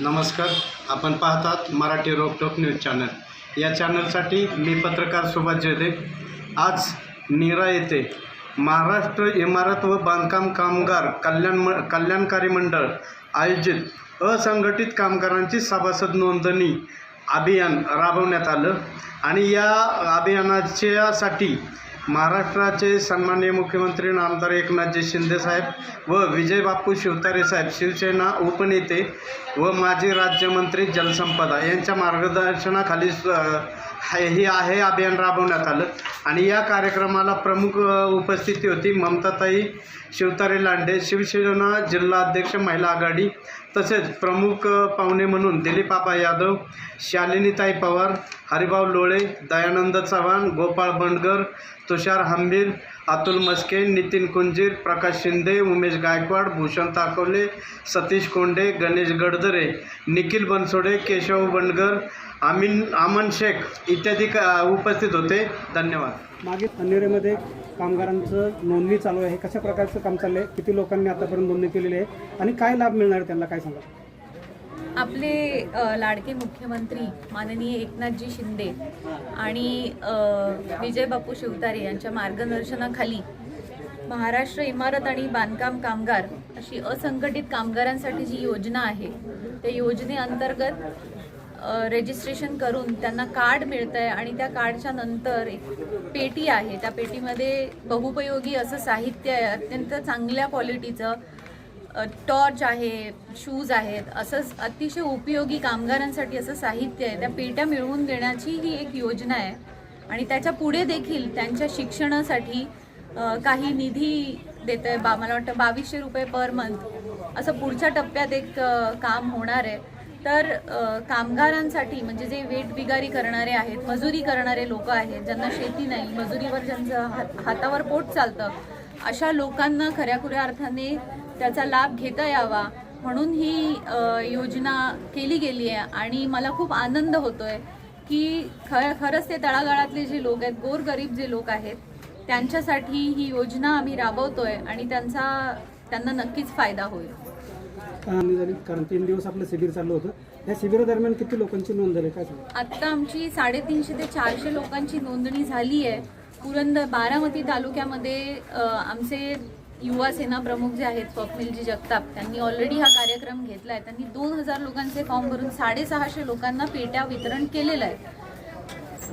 नमस्कार. आपण पाहतात मराठी रोकटोक न्यूज चॅनल या चॅनलसाठी मी पत्रकार सुभाष जयदेव. आज नीरा येथे महाराष्ट्र इमारत व बांधकाम कामगार कल्याण म कल्याणकारी मंडळ आयोजित असंघटित कामगारांची सभासद नोंदणी अभियान राबवण्यात आलं. आणि या अभियानाच्यासाठी महाराष्ट्राचे सन्माननीय मुख्यमंत्री नामदार एकनाथजी शिंदेसाहेब व विजय बापू शिवतारे साहेब शिवसेना उपनेते व माजी राज्यमंत्री जलसंपदा यांच्या मार्गदर्शनाखाली स- हे आहे अभियान राबवण्यात आलं. आणि या कार्यक्रमाला प्रमुख उपस्थिती होती ममताताई शिवतारे लांडे शिवसेना जिल्हा अध्यक्ष महिला आघाडी तसेच प्रमुख पाहुणे म्हणून दिलीपाबा यादव शालिनीताई पवार हरिभाऊ लोळे दयानंद चव्हाण गोपाळ बंडगर तुषार हंबीर अतुल मस्के नितीन कुंजीर प्रकाश शिंदे उमेश गायकवाड भूषण ताकवले सतीश कोंडे गणेश गडदरे निखिल बनसोडे केशव बंडगर आमीन अमन शेख इत्यादी क उपस्थित होते. धन्यवाद. मागे अंधेरीमध्ये कामगारांचं नोंदणी चालू आहे. कशा प्रकारचं काम चाललं आहे किती लोकांनी आतापर्यंत नोंदणी केलेली आहे? आणि काय लाभ मिळणार आहे त्यांना? काय सांगा आपले अ, लाडके मुख्यमंत्री माननीय एकनाथजी शिंदे आणि अ, विजय बापू शिवतारे यांच्या मार्गदर्शनाखाली महाराष्ट्र इमारत आणि बांधकाम कामगार अशी असंघटित कामगारांसाठी जी योजना आहे त्या योजनेअंतर्गत रजिस्ट्रेशन करून त्यांना कार्ड मिळतं आहे आणि त्या कार्डच्या नंतर एक पेटी आहे. त्या पेटीमध्ये बहुपयोगी असं साहित्य आहे अत्यंत चांगल्या क्वालिटीचं टॉर्च आहे शूज आहेत. असंच अतिशय उपयोगी कामगारांसाठी असं साहित्य आहे. त्या पेट्या मिळवून देण्याची ही एक योजना आहे. आणि त्याच्या पुढे देखील त्यांच्या शिक्षणासाठी काही निधी देत आहे बा मला वाटतं बावीसशे रुपये पर मंथ असं पुढच्या टप्प्यात एक काम होणार आहे. तर कामगारांसाठी म्हणजे जे वेट बिगारी करणारे आहेत मजुरी करणारे लोक आहेत ज्यांना शेती नाही मजुरीवर ज्यांचं हात हातावर पोट चालतं अशा लोकांना खऱ्याखुऱ्या अर्थाने त्याचा लाभ घेता यावा म्हणून ही योजना केली गेली आहे. आणि मला खूप आनंद होतोय की खर खरंच ते तळागाळातले जे लोक आहेत गोरगरीब जे लोक आहेत त्यांच्यासाठी ही योजना आम्ही राबवतोय आणि त्यांचा त्यांना नक्कीच फायदा होईल. झाली कारण तीन दिवस आपलं शिबिर चाललं होतं. या शिबिरादरम्यान किती लोकांची नोंद झाली? काय सांगा आत्ता आमची साडेतीनशे ते चारशे लोकांची नोंदणी झाली आहे. पुरंदर बारामती तालुक्यामध्ये अ, आमचे युवा सेना प्रमुख जे आहेत स्वप्नीलजी जगताप त्यांनी ऑलरेडी हा कार्यक्रम घेतला आहे. त्यांनी दोन हजार लोकांचे फॉर्म भरून साडेसहाशे लोकांना पेट्या वितरण केलेलं आहे.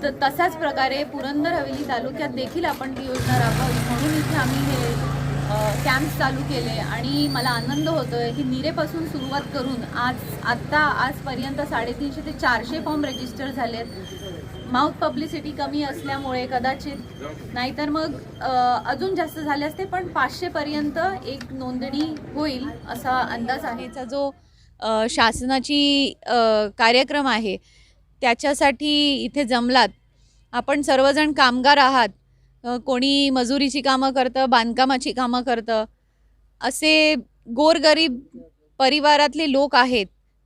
तर तशाच प्रकारे पुरंदर हवेली तालुक्यात देखील आपण ती योजना राबवावी म्हणून इथे आम्ही हे कॅम्प चालू केले आणि मला आनंद होतो आहे की निरेपासून सुरुवात करून आज आत्ता आजपर्यंत साडेतीनशे ते चारशे फॉर्म रजिस्टर झालेत. माउथ पब्लिसिटी कमी असल्यामुळे कदाचित नाहीतर मग अजून जास्त झाले असते पण पाचशेपर्यंत एक नोंदणी होईल असा अंदाज आहे. जो शासनाची कार्यक्रम आहे त्याच्यासाठी इथे जमलात. आपण सर्वजण कामगार आहात. कोणी मजुरीची कामं करतं बांधकामाची कामं करतं असे गोरगरीब परिवारातले लोक आहेत.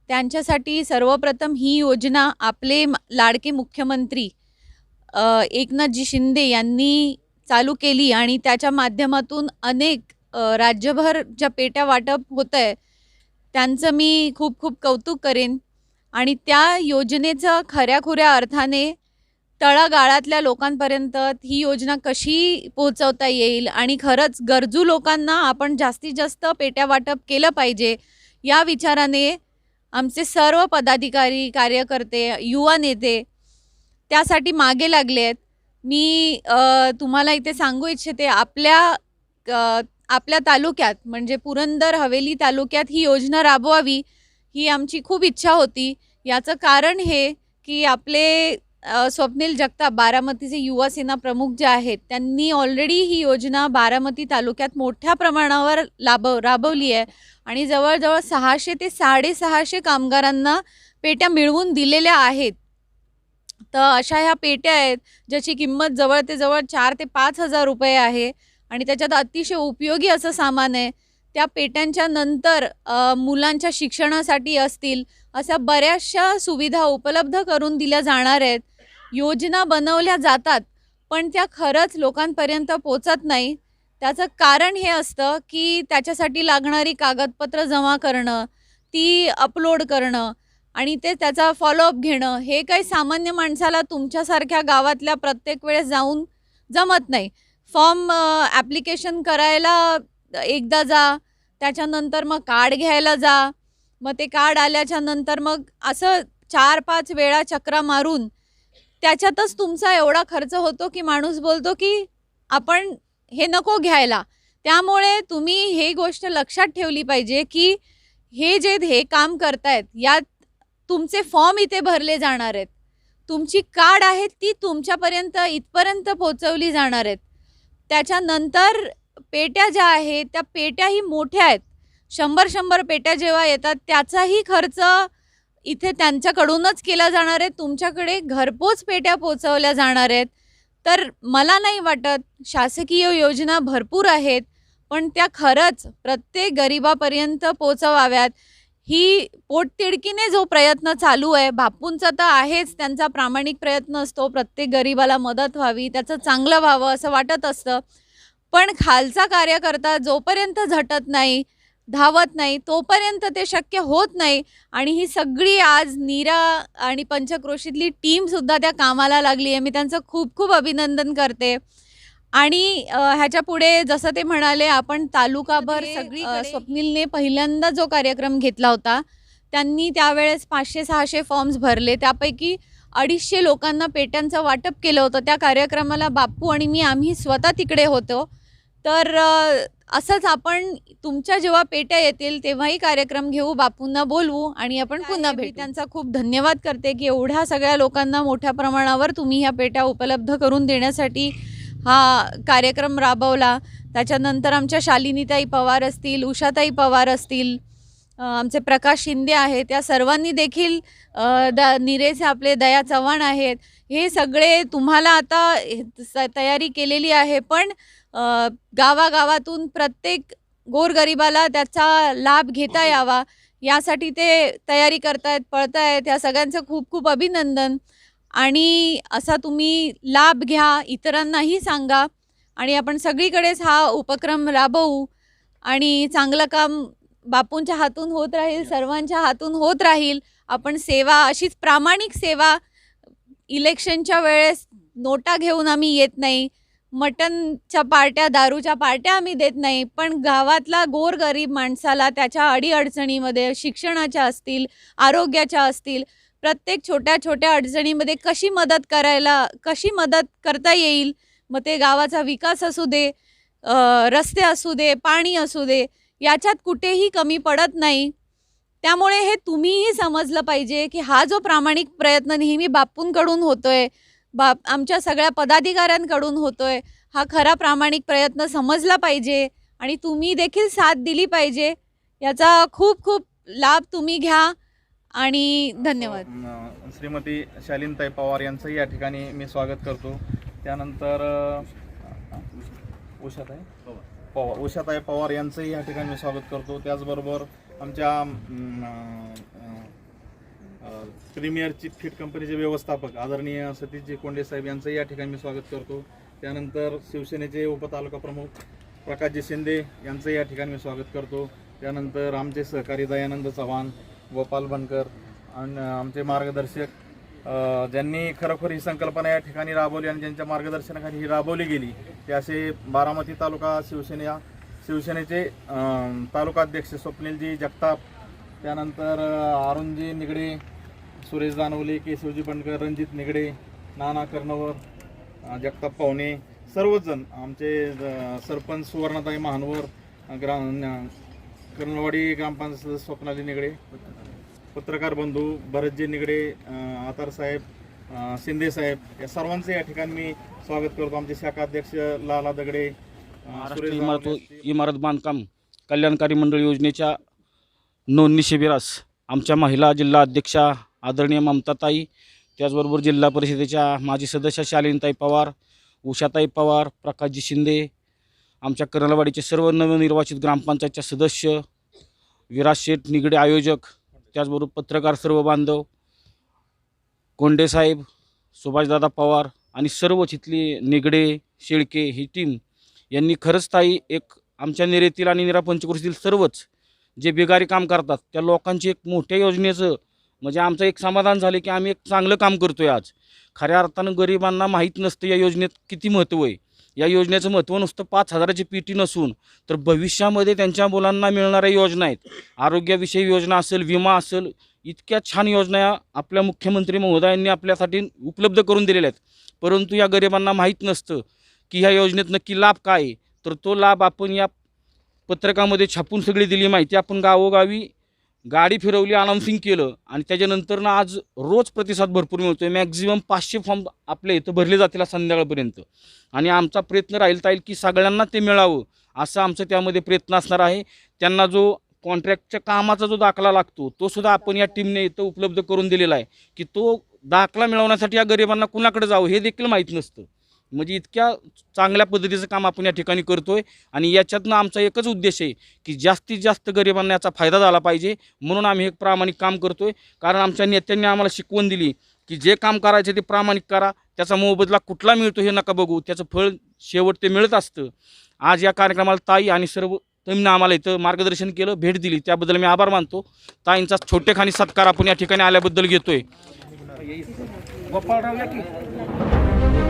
त्यांच्यासाठी सर्वप्रथम ही योजना आपले लाडके मुख्यमंत्री एकनाथजी शिंदे यांनी चालू केली आणि त्याच्या माध्यमातून अनेक राज्यभर ज्या पेट्या वाटप होतं आहे त्यांचं मी खूप खूप कौतुक करेन. आणि त्या योजनेचं खऱ्याखुऱ्या अर्थाने तळागाळातल्या लोकांपर्यंत ही योजना कशी पोहोचवता येईल? आणि खरंच गरजू लोकांना आपण जास्तीत जास्त पेट्या वाटप केलं पाहिजे या विचाराने आमचे सर्व पदाधिकारी कार्यकर्ते युवा नेते त्यासाठी मागे लागले आहेत. मी तुम्हाला इथे सांगू इच्छिते आपल्या आपल्या तालुक्यात म्हणजे पुरंदर हवेली तालुक्यात ही योजना राबवावी ही आमची खूप इच्छा होती. याचं कारण हे की आपले स्वप्नील जगताप बारामतीचे युवा सेना प्रमुख जे आहेत त्यांनी ऑलरेडी ही योजना बारामती तालुक्यात मोठ्या प्रमाणावर लाभव राबवली आहे. आणि जवळजवळ सहाशे ते साडेसहाशे कामगारांना पेट्या मिळवून दिलेल्या आहेत. तर अशा ह्या पेट्या आहेत ज्याची किंमत जवळ ते जवळ चार ते पाच हजार रुपये आहे. आणि त्याच्यात अतिशय उपयोगी असं सामान आहे. त्या पेट्यांच्या नंतर मुलांच्या शिक्षणासाठी असतील अशा बऱ्याचशा सुविधा उपलब्ध करून दिल्या जाणार आहेत. योजना बनवल्या जातात पण त्या खरंच लोकांपर्यंत पोचत नाही. त्याचं कारण हे असतं की त्याच्यासाठी लागणारी कागदपत्र जमा करणं ती अपलोड करणं आणि ते त्याचा फॉलोअप घेणं हे काही सामान्य माणसाला तुमच्यासारख्या गावातल्या प्रत्येक वेळेस जाऊन जमत नाही. फॉर्म ॲप्लिकेशन करायला एकदा जा त्याच्यानंतर मग कार्ड घ्यायला जा मग ते कार्ड आल्याच्यानंतर मग असं चार पाच वेळा चक्रा मारून त्याच्यातच तुमचा एवढा खर्च होतो की माणूस बोलतो की आपण हे नको घ्यायला. त्यामुळे तुम्ही हे गोष्ट लक्षात ठेवली पाहिजे की हे जे हे काम करतायत यात तुमचे फॉर्म इथे भरले जाणार आहेत. तुमची कार्ड आहे ती तुमच्यापर्यंत इथपर्यंत पोचवली जाणार आहेत. त्याच्यानंतर पेट्या ज्या आहेत त्या पेट्याही मोठ्या आहेत. शंभर शंभर पेट्या जेव्हा येतात त्याचाही खर्च इथे त्यांच्याकडूनच केला जाणार आहे तुमच्याकडे घरपोच पेट्या पोचवल्या जाणार आहेत. तर मला नाही वाटत शासकीय योजना भरपूर आहेत पण त्या खरंच प्रत्येक गरिबापर्यंत पोचवाव्यात. ही पोटतिडकीने जो प्रयत्न चालू आहे बापूंचा तर आहेच त्यांचा प्रामाणिक प्रयत्न असतो प्रत्येक गरिबाला मदत व्हावी त्याचं चांगलं व्हावं असं वाटत असतं. पण खालचा कार्यकर्ता जोपर्यंत झटत नाही धावत नाही तोपर्यंत ते शक्य होत नाही. आणि ही सगळी आज नीरा आणि पंचक्रोशीतली टीमसुद्धा त्या कामाला लागली आहे मी त्यांचं खूप खूप अभिनंदन करते. आणि ह्याच्या पुढे जसं ते म्हणाले आपण तालुकाभर सगळी स्वप्नीलने पहिल्यांदा जो कार्यक्रम घेतला होता त्यांनी त्यावेळेस पाचशे सहाशे फॉर्म्स भरले. त्यापैकी अडीचशे लोकांना पेट्यांचं वाटप केलं होतं. त्या कार्यक्रमाला बापू आणि मी आम्ही स्वतः तिकडे होतो. तर असंच आपण तुमच्या जेव्हा पेट्या येतील तेव्हाही कार्यक्रम घेऊ बापूंना बोलवू आणि आपण पुन्हा भेटू. त्यांचा खूप धन्यवाद करते की एवढ्या सगळ्या लोकांना मोठ्या प्रमाणावर तुम्ही ह्या पेट्या उपलब्ध करून देण्यासाठी हा कार्यक्रम राबवला. त्याच्यानंतर आमच्या शालिनीताई पवार असतील उषाताई पवार असतील आमचे प्रकाश शिंदे आहेत या सर्वांनी देखील द निरेचे आपले दया चव्हाण आहेत. हे सगळे तुम्हाला आता तयारी केलेली आहे पण गावागावातून प्रत्येक गोरगरिबाला त्याचा लाभ घेता यावा यासाठी ते तयारी करतायत पळतायत या सगळ्यांचं खूप खूप अभिनंदन. आणि असा तुम्ही लाभ घ्या इतरांनाही सांगा आणि आपण सगळीकडेच हा उपक्रम राबवू आणि चांगलं काम बापूंच्या हातून होत राहील सर्वांच्या हातून होत राहील. आपण सेवा अशीच प्रामाणिक सेवा इलेक्शनच्या वेळेस नोटा घेऊन आम्ही येत नाही. मटनच्या पार्ट्या दारूच्या पार्ट्या आम्ही देत नाही पण गावातला गोरगरीब माणसाला त्याच्या अडीअडचणीमध्ये शिक्षणाच्या असतील आरोग्याच्या असतील प्रत्येक छोट्या छोट्या अडचणीमध्ये कशी मदत करायला कशी मदत करता येईल? मग ते गावाचा विकास असू दे रस्ते असू दे पाणी असू दे याच्यात कुठेही कमी पडत नाही. त्यामुळे हे तुम्हीही समजलं पाहिजे की हा जो प्रामाणिक प्रयत्न नेहमी बापूंकडून होतोय बाप आमच्या सगळ्या पदाधिकाऱ्यांकडून होतोय. हा खरा प्रामाणिक प्रयत्न समजला पाहिजे आणि तुम्ही देखील साथ दिली पाहिजे. याचा खूप खूप लाभ तुम्ही घ्या आणि धन्यवाद. श्रीमती शालीनताई पवार यांचंही या ठिकाणी मी स्वागत करतो. त्यानंतर उषाताई? पवार उषाताई पवार यांचंही या ठिकाणी मी स्वागत करतो. त्याचबरोबर आमच्या प्रीमियरची फिट कंपनीचे व्यवस्थापक आदरणीय सतीशजी कोंडे साहेब यांचं या ठिकाणी मी स्वागत करतो. त्यानंतर शिवसेनेचे उपतालुका प्रमुख प्रकाशजी शिंदे यांचंही या ठिकाणी मी स्वागत करतो. त्यानंतर आमचे सहकारी दयानंद चव्हाण गोपाल बनकर आणि आमचे मार्गदर्शक ज्यांनी खरोखर ही संकल्पना या ठिकाणी राबवली आणि ज्यांच्या मार्गदर्शनाखाली ही राबवली गेली ते असे बारामती तालुका शिवसेना शिवसेनेचे तालुकाध्यक्ष स्वप्नीलजी जगताप त्यानंतर अरुणजी निगडे सुरेश दानवले केशवजी बनकर रणजित निगडे नाना कर्णवर जगताप पाहुणे सर्वच जण आमचे सरपंच सुवर्णताई महानवर ग्राम कर्णवाडी ग्रामपंचायत सदस्य स्वप्नाली निगडे पत्रकार बंधू भरतजी निगडे अ, आतार साहेब अ, शिंदे साहेब या सर्वांचे या ठिकाणी मी स्वागत करतो आमचे शाखा अध्यक्ष लाला दगडे इमारत. इमारत बांधकाम कल्याणकारी मंडळ योजनेच्या नोंदणी शिबिरास आमच्या महिला जिल्हा अध्यक्षा आदरणीय ममताताई त्याचबरोबर जिल्हा परिषदेच्या माजी सदस्य शालिनीताई पवार उषाताई पवार प्रकाशजी शिंदे आमच्या कर्नलवाडीचे सर्व नवनिर्वाचित ग्रामपंचायतच्या सदस्य विराज शेठ निगडे आयोजक त्याचबरोबर पत्रकार सर्व बांधव कोंडेसाहेब सुभाषदादा पवार आणि सर्व चिथली निगडे शेळके ही टीम यांनी खरंच ताई एक आमच्या निरेतील आणि निरापंचकृषीतील सर्वच जे बेगारी काम करतात त्या लोकांची एक मोठ्या योजनेचं म्हणजे आमचं एक समाधान झालं की आम्ही एक चांगलं काम करतो आहे आज. खऱ्या अर्थानं गरिबांना माहीत नसतं या योजनेत किती महत्त्व आहे. या योजनेचं महत्त्व नुसतं पाच हजाराची पी टी नसून तर भविष्यामध्ये त्यांच्या मुलांना मिळणाऱ्या योजना आहेत. आरोग्याविषयी योजना असेल विमा असेल इतक्या छान योजना आपल्या मुख्यमंत्री महोदयांनी आपल्यासाठी उपलब्ध करून दिलेल्या आहेत. परंतु या गरिबांना माहीत नसतं की ह्या योजनेत नक्की लाभ काय आहे. तर तो लाभ आपण या पत्रकामध्ये छापून सगळी दिली माहिती. आपण गावोगावी गाडी फिरवली अनाउन्सिंग केलं आणि त्याच्यानंतर ना आज रोज प्रतिसाद भरपूर मिळतो आहे मॅक्झिमम पाचशे फॉर्म आपल्या इथं भरले जातील संध्याकाळपर्यंत. आणि आमचा प्रयत्न राहील ताईल की सगळ्यांना ते मिळावं असं आमचं त्यामध्ये प्रयत्न असणार आहे. त्यांना जो कॉन्ट्रॅक्टच्या कामाचा जो दाखला लागतो तो सुद्धा आपण या टीमने इथं उपलब्ध करून दिलेला आहे. की तो दाखला मिळवण्यासाठी या गरिबांना कुणाकडे जावं हे देखील माहीत नसतं. म्हणजे इतक्या चांगल्या पद्धतीचं काम आपण या ठिकाणी करतो आहे आणि याच्यातनं आमचा एकच उद्देश आहे की जास्तीत जास्त गरिबांना याचा फायदा झाला पाहिजे म्हणून आम्ही एक प्रामाणिक काम करतो आहे कारण आमच्या नेत्यांनी आम्हाला शिकवण दिली की जे काम करायचे ते प्रामाणिक करा. त्याचा मोबदला कुठला मिळतो हे नका बघू. त्याचं फळ शेवट ते मिळत असतं. आज या कार्यक्रमाला ताई आणि सर्व तुम्ही आम्हाला इथं मार्गदर्शन केलं भेट दिली. त्याबद्दल मी आभार मानतो. ताईंचा छोटेखानी सत्कार आपण या ठिकाणी आल्याबद्दल घेतोय. गोपाळराव या की तुम्ही